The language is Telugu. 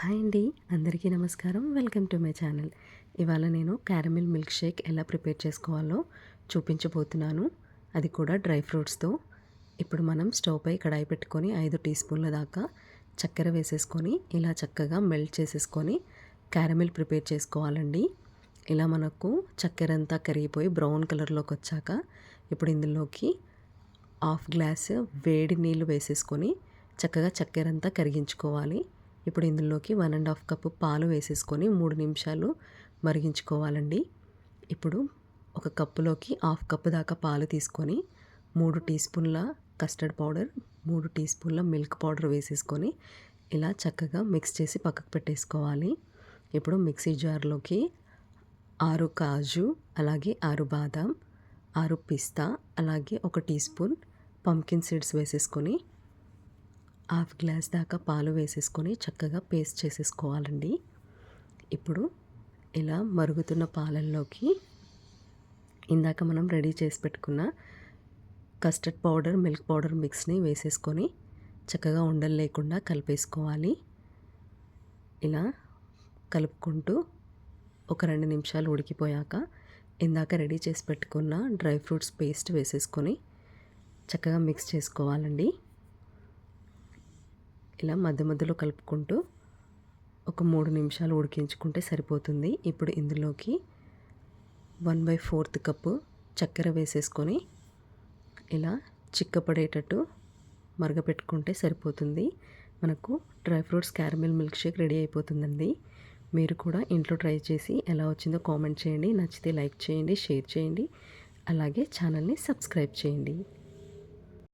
హాయ్ అండి. అందరికీ నమస్కారం. Welcome to my channel. ఇవాళ నేను క్యారమిల్ మిల్క్ షేక్ ఎలా ప్రిపేర్ చేసుకోవాలో చూపించబోతున్నాను. అది కూడా డ్రై ఫ్రూట్స్తో. ఇప్పుడు మనం స్టవ్ పై కడాయి పెట్టుకొని ఐదు టీ స్పూన్ల దాకా చక్కెర వేసేసుకొని ఇలా చక్కగా మెల్ట్ చేసేసుకొని క్యారమిల్ ప్రిపేర్ చేసుకోవాలండి. ఇలా మనకు చక్కెర అంతా కరిగిపోయి బ్రౌన్ కలర్లోకి వచ్చాక ఇప్పుడు ఇందులోకి హాఫ్ గ్లాస్ వేడి నీళ్ళు వేసేసుకొని చక్కగా చక్కెర అంతా కరిగించుకోవాలి. ఇప్పుడు ఇందులోకి వన్ అండ్ హాఫ్ కప్పు పాలు వేసేసుకొని మూడు నిమిషాలు మరిగించుకోవాలండి. ఇప్పుడు ఒక కప్పులోకి హాఫ్ కప్పు దాకా పాలు తీసుకొని మూడు టీ స్పూన్ల కస్టర్డ్ పౌడర్ మూడు టీ స్పూన్ల మిల్క్ పౌడర్ వేసేసుకొని ఇలా చక్కగా మిక్స్ చేసి పక్కకు పెట్టేసుకోవాలి. ఇప్పుడు మిక్సీ జార్లోకి ఆరు కాజు అలాగే ఆరు బాదాం ఆరు పిస్తా అలాగే ఒక టీ స్పూన్ పంకిన్ సీడ్స్ వేసేసుకొని హాఫ్ గ్లాస్ దాకా పాలు వేసేసుకొని చక్కగా పేస్ట్ చేసేసుకోవాలండి. ఇప్పుడు ఇలా మరుగుతున్న పాలల్లోకి ఇందాక మనం రెడీ చేసి పెట్టుకున్న కస్టర్డ్ పౌడర్ మిల్క్ పౌడర్ మిక్స్ని వేసేసుకొని చక్కగా ఉండలు లేకుండా కలిపేసుకోవాలి. ఇలా కలుపుకుంటూ ఒక రెండు నిమిషాలు ఉడికిపోయాక ఇందాక రెడీ చేసి పెట్టుకున్న డ్రై ఫ్రూట్స్ పేస్ట్ వేసేసుకొని చక్కగా మిక్స్ చేసుకోవాలండి. ఇలా మధ్య మధ్యలో కలుపుకుంటూ ఒక మూడు నిమిషాలు ఉడికించుకుంటే సరిపోతుంది. ఇప్పుడు ఇందులోకి వన్ బై ఫోర్త్ కప్పు చక్కెర వేసేసుకొని ఇలా చిక్కపడేటట్టు మరగపెట్టుకుంటే సరిపోతుంది. మనకు dry fruits caramel milkshake ready అయిపోతుందండి. మీరు కూడా ఇంట్లో ట్రై చేసి ఎలా వచ్చిందో కామెంట్ చేయండి. నచ్చితే లైక్ చేయండి షేర్ చేయండి. అలాగే ఛానల్ని సబ్స్క్రైబ్ చేయండి.